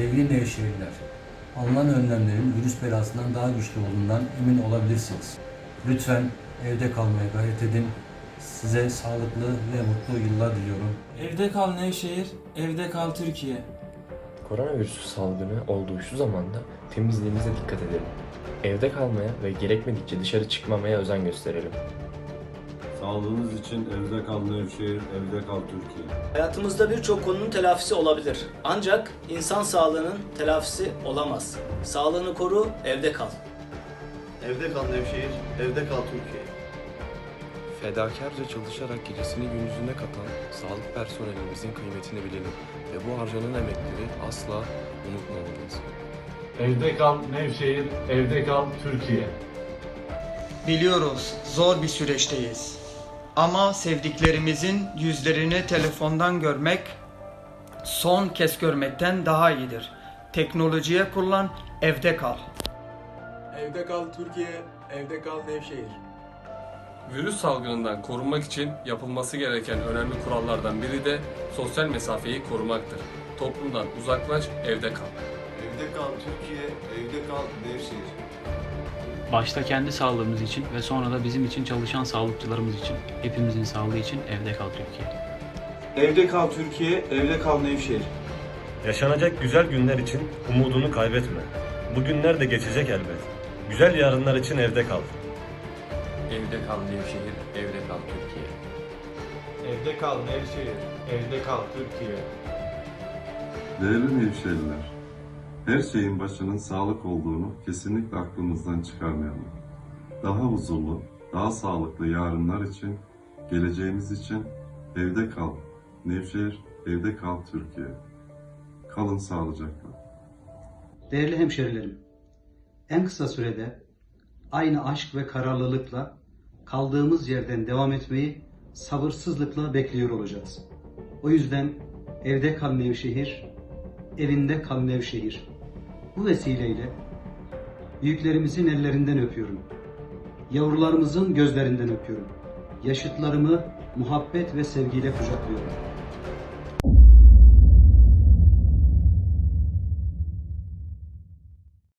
Nevşehirliler. Alınan önlemlerin virüs belasından daha güçlü olduğundan emin olabilirsiniz. Lütfen evde kalmaya gayret edin. Size sağlıklı ve mutlu yıllar diliyorum. Evde kal Nevşehir, evde kal Türkiye. Koronavirüsü salgını olduğu şu zamanda temizliğimize dikkat edelim. Evde kalmaya ve gerekmedikçe dışarı çıkmamaya özen gösterelim. Sağlığınız için evde kal Nevşehir, evde kal Türkiye. Hayatımızda birçok konunun telafisi olabilir. Ancak insan sağlığının telafisi olamaz. Sağlığını koru, evde kal. Evde kal Nevşehir, evde kal Türkiye. Fedakarca çalışarak gecesini gündüzüne katan sağlık personelimizin kıymetini bilelim ve bu harcanan emekleri asla unutmamalıyız. Evde kal Nevşehir, evde kal Türkiye. Biliyoruz zor bir süreçteyiz. Ama sevdiklerimizin yüzlerini telefondan görmek son kez görmekten daha iyidir. Teknolojiye kullan, evde kal. Evde kal Türkiye, evde kal Nevşehir. Virüs salgınından korunmak için yapılması gereken önemli kurallardan biri de sosyal mesafeyi korumaktır. Toplumdan uzaklaş, evde kal. Evde kal Türkiye, evde kal Nevşehir. Başta kendi sağlığımız için ve sonra da bizim için çalışan sağlıkçılarımız için, hepimizin sağlığı için evde kal Türkiye. Evde kal Türkiye, evde kal Nevşehir. Yaşanacak güzel günler için umudunu kaybetme. Bu günler de geçecek elbet. Güzel yarınlar için evde kal. Evde kal Nevşehir, evde kal Türkiye. Evde kal Nevşehir, evde kal Türkiye. Değerli Nevşehirliler, her şeyin başının sağlık olduğunu kesinlikle aklımızdan çıkarmayalım. Daha huzurlu, daha sağlıklı yarınlar için, geleceğimiz için evde kal. Nevşehir, evde kal Türkiye. Kalın sağlıcakla. Değerli hemşerilerim, en kısa sürede aynı aşk ve kararlılıkla kaldığımız yerden devam etmeyi sabırsızlıkla bekliyor olacağız. O yüzden evde kal Nevşehir, evinde kal Nevşehir. Bu vesileyle büyüklerimizin ellerinden öpüyorum. Yavrularımızın gözlerinden öpüyorum. Yaşıtlarımı muhabbet ve sevgiyle kucaklıyorum.